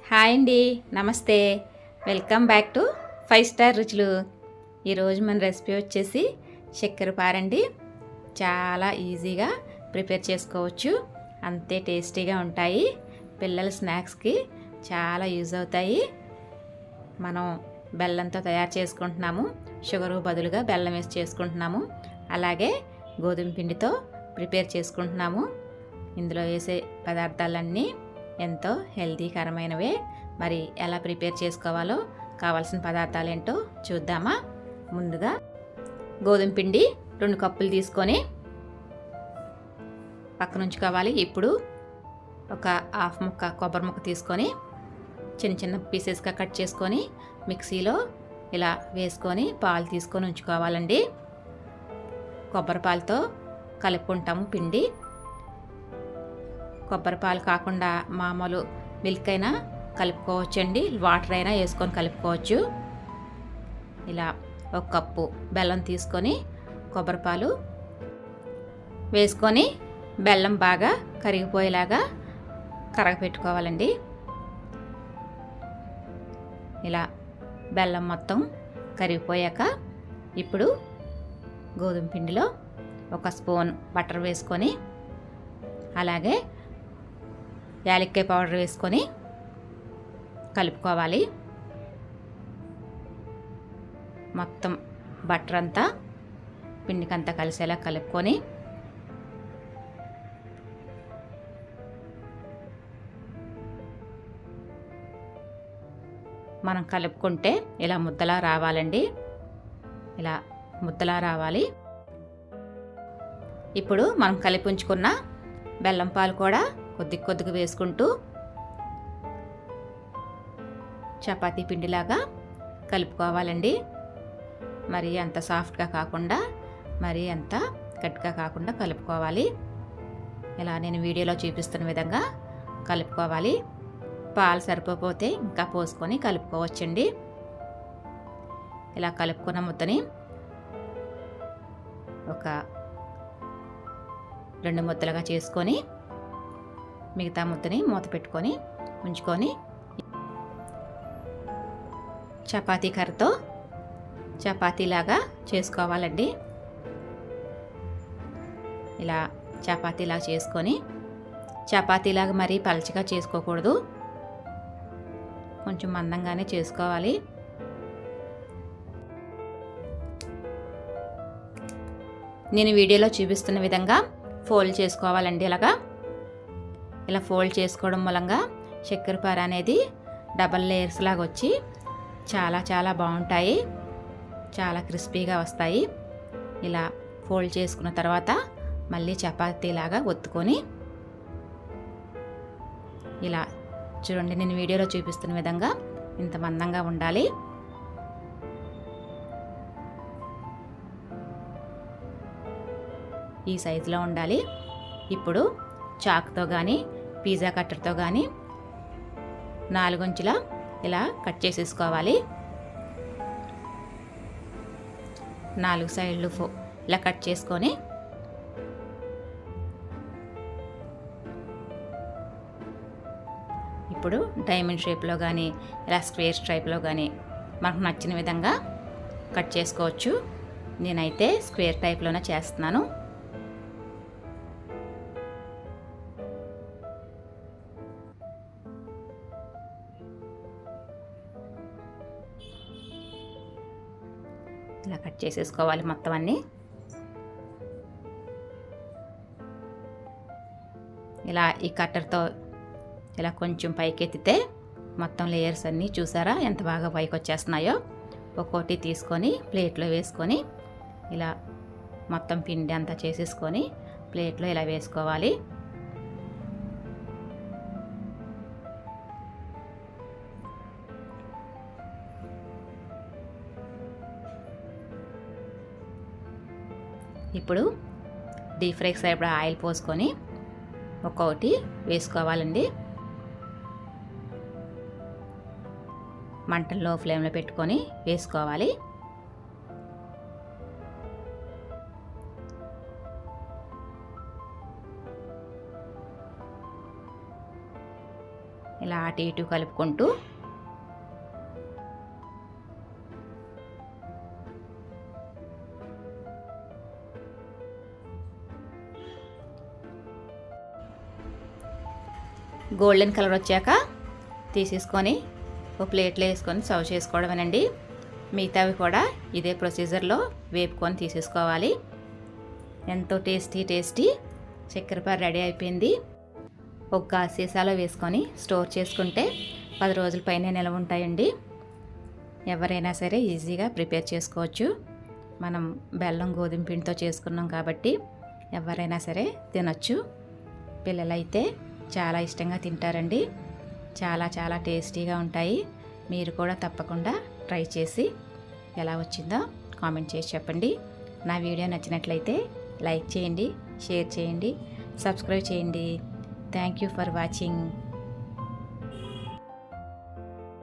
Hi అండి నమస్తే. Welcome back to five star రుచులు. ఈరోజు మన రెసిపీ వచ్చేసి చక్కెర పారండి. చాలా ఈజీగా ప్రిపేర్ చేసుకోవచ్చు. అంతే టేస్టీగా ఉంటాయి. పిల్లల స్నాక్స్కి చాలా యూజ్ అవుతాయి. మనం బెల్లంతో తయారు చేసుకుంటున్నాము. షుగరు బదులుగా బెల్లం వేసి చేసుకుంటున్నాము. అలాగే గోధుమ పిండితో ప్రిపేర్ చేసుకుంటున్నాము. ఇందులో వేసే పదార్థాలన్నీ ఎంతో హెల్తీకరమైనవే మరి ఎలా ప్రిపేర్ చేసుకోవాలో కావాల్సిన పదార్థాలు ఏంటో చూద్దామా? ముందుగా గోధుమ పిండి రెండు కప్పులు తీసుకొని పక్కన ఉంచుకోవాలి ఇప్పుడు ఒక హాఫ్ ముక్క కొబ్బరి ముక్క తీసుకొని చిన్న చిన్న పీసెస్గా కట్ చేసుకొని మిక్సీలో ఇలా వేసుకొని పాలు తీసుకొని ఉంచుకోవాలండి. కొబ్బరి పాలతో కలుపుకుంటాము పిండి. కొబ్బరి పాలు కాకుండా మామూలు మిల్క్ అయినా కలుపుకోవచ్చండి. వాటర్ అయినా వేసుకొని కలుపుకోవచ్చు. ఇలా ఒక కప్పు బెల్లం తీసుకొని కొబ్బరి పాలు వేసుకొని బెల్లం బాగా కరిగిపోయేలాగా కరగపెట్టుకోవాలండి. ఇలా బెల్లం మొత్తం కరిగిపోయాక ఇప్పుడు గోధుమ పిండిలో ఒక స్పూన్ బటర్ వేసుకొని అలాగే యాలక్కాయ పౌడర్ వేసుకొని కలుపుకోవాలి. మొత్తం బటర్ అంతా పిండికంతా కలిసేలా కలుపుకొని మనం కలుపుకుంటే ఇలా ముద్దలా రావాలండి. ఇలా ముద్దలా రావాలి. ఇప్పుడు మనం కలిపి ఉంచుకున్న బెల్లం పాలు కూడా కొద్ది కొద్దిగా వేసుకుంటూ చపాతీ పిండిలాగా కలుపుకోవాలండి. మరి అంత సాఫ్ట్గా కాకుండా మరి అంత గట్టిగా కాకుండా కలుపుకోవాలి. ఇలా నేను వీడియోలో చూపిస్తున్న విధంగా కలుపుకోవాలి. పాలు సరిపోతే ఇంకా పోసుకొని కలుపుకోవచ్చండి. ఇలా కలుపుకున్న ముద్దని ఒక రెండు ముద్దలుగా చేసుకొని మిగతా ముద్దని మూత పెట్టుకొని ఉంచుకొని చపాతీ కర్రతో చపాతీలాగా చేసుకోవాలండి. ఇలా చపాతీలాగా చేసుకొని చపాతీలాగా మరీ పలచగా చేసుకోకూడదు. కొంచెం మందంగానే చేసుకోవాలి. నేను వీడియోలో చూపిస్తున్న విధంగా ఫోల్డ్ చేసుకోవాలండి ఇలాగా ఇలా ఫోల్డ్ చేసుకోవడం మూలంగా చక్కెరపార అనేది డబల్ లేయర్స్ లాగా వచ్చి చాలా చాలా బాగుంటాయి. చాలా క్రిస్పీగా వస్తాయి. ఇలా ఫోల్డ్ చేసుకున్న తర్వాత మళ్ళీ చపాతీలాగా ఒత్తుకొని ఇలా చూడండి నేను వీడియోలో చూపిస్తున్న విధంగా ఇంత మందంగా ఉండాలి. ఈ సైజులో ఉండాలి. ఇప్పుడు చాక్తో కానీ పిజ్జా కట్టర్తో కానీ నాలుగొంచులా ఇలా కట్ చేసేసుకోవాలి. నాలుగు సైడ్లు ఫో ఇలా కట్ చేసుకొని ఇప్పుడు డైమండ్ షేప్లో కానీ ఇలా స్క్వేర్ స్ట్రైప్లో కానీ మనకు నచ్చిన విధంగా కట్ చేసుకోవచ్చు. నేనైతే స్క్వేర్ టైప్లోనే చేస్తున్నాను. ఇలా కట్ చేసేసుకోవాలి మొత్తం అన్నీ. ఇలా ఈ కట్టర్తో ఇలా కొంచెం పైకెత్తితే మొత్తం లేయర్స్ అన్నీ చూసారా ఎంత బాగా పైకి వచ్చేస్తున్నాయో ఒక్కోటి తీసుకొని ప్లేట్లో వేసుకొని ఇలా మొత్తం పిండి అంతా చేసేసుకొని ప్లేట్లో ఇలా వేసుకోవాలి. ఇప్పుడు డీప్ ఫ్రైకి సరిపడా ఆయిల్ పోసుకొని ఒక్కొక్కటి వేసుకోవాలండి. మంటల్లో ఫ్లేమ్లో పెట్టుకొని వేసుకోవాలి. ఇలా ఇలా అటు ఇటు కలుపుకుంటూ గోల్డెన్ కలర్ వచ్చాక తీసేసుకొని ఒక ప్లేట్లో వేసుకొని సర్వ్ చేసుకోవడమేనండి. మిగతావి కూడా ఇదే ప్రొసీజర్లో వేపుకొని తీసేసుకోవాలి. ఎంతో టేస్టీ టేస్టీ చక్కెరపార రెడీ అయిపోయింది. ఒక గాజు సీసాలో వేసుకొని స్టోర్ చేసుకుంటే పది రోజుల పైన నిలవ ఉంటాయండి. ఎవరైనా సరే ఈజీగా ప్రిపేర్ చేసుకోవచ్చు. మనం బెల్లం గోధుమ పిండితో చేసుకున్నాం కాబట్టి ఎవరైనా సరే తినొచ్చు. పిల్లలైతే చాలా ఇష్టంగా తింటారండి. చాలా చాలా టేస్టీగా ఉంటాయి. మీరు కూడా తప్పకుండా ట్రై చేసి ఎలా వచ్చిందో కామెంట్ చేసి చెప్పండి. నా వీడియో నచ్చినట్లయితే లైక్ చేయండి షేర్ చేయండి సబ్స్క్రైబ్ చేయండి. Thank you for watching.